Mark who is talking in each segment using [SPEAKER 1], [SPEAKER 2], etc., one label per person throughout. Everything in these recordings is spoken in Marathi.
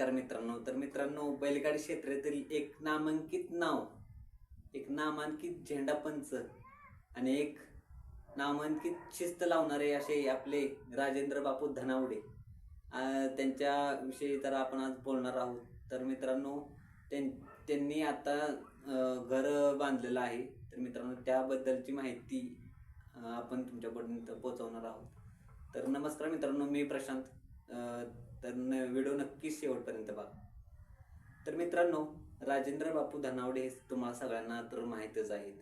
[SPEAKER 1] नमस्कार मित्रांनो. तर मित्रांनो बैलगाडी क्षेत्रातील एक नामांकित नाव एक नामांकित झेंडापंच आणि एक नामांकित शिस्त लावणारे असे आपले राजेंद्र बापू धनावडे त्यांच्याविषयी तर आपण आज बोलणार आहोत. तर मित्रांनो त्यां त्यांनी आता घर बांधलेलं आहे. तर मित्रांनो त्याबद्दलची माहिती आपण तुमच्यापर्यंत पोहोचवणार आहोत. तर नमस्कार मित्रांनो मी प्रशांत. तर न व्हिडिओ नक्कीच शेवटपर्यंत बघा. तर मित्रांनो राजेंद्र बापू धनावडे हे तुम्हाला सगळ्यांना तर माहीतच आहेत.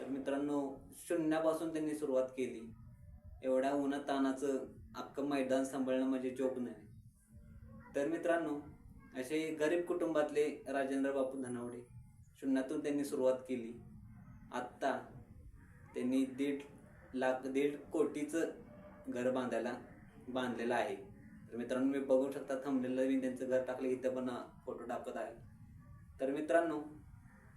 [SPEAKER 1] तर मित्रांनो शून्यापासून त्यांनी सुरुवात केली. एवढ्या उन्हा तानाचं अख्खं मैदान सांभाळणं म्हणजे जोक नाही. तर मित्रांनो असे गरीब कुटुंबातले राजेंद्र बापू धनावडे शून्यातून त्यांनी सुरुवात केली. आत्ता त्यांनी दीड लाख दीड कोटीचं घर बांधायला बांधलेलं आहे. तर मित्रांनो मी बघू शकता थांबलेलं मी त्यांचं घर टाकलं इथं पण फोटो टाकत आहे. तर मित्रांनो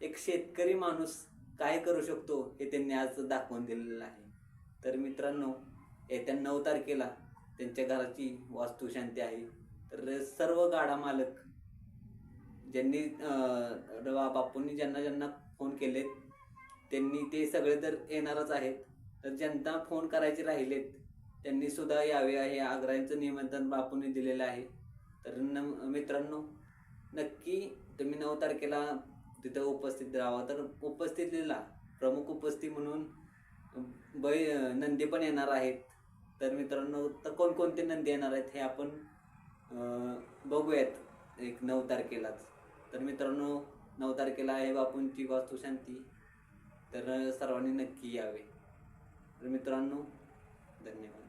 [SPEAKER 1] एक शेतकरी माणूस काय करू शकतो हे त्यांनी आज दाखवून दिलेलं आहे. तर मित्रांनो येत्या नऊ तारखेला त्यांच्या घराची वास्तुशांती आहे. तर सर्व गाडा मालक ज्यांनी बापूंनी ज्यांना ज्यांना फोन केलेत त्यांनी ते सगळे तर येणारच आहेत. तर ज्यांना फोन करायचे राहिलेत त्यांनी सुद्धा यावे हे आग्राचं निमंत्रण बापूंनी दिलेलं आहे. तर न मित्रांनो नक्की तुम्ही नऊ तारखेला तिथं उपस्थित राहा तर उपस्थितीला प्रमुख उपस्थिती म्हणून बै नंदी पण येणार आहेत. तर मित्रांनो तर कोणकोणते नंदी येणार आहेत हे आपण बघूयात एक नऊ तारखेलाच. तर मित्रांनो नऊ तारखेला आहे बापूंची वास्तुशांती. तर सर्वांनी नक्की यावे. तर मित्रांनो धन्यवाद.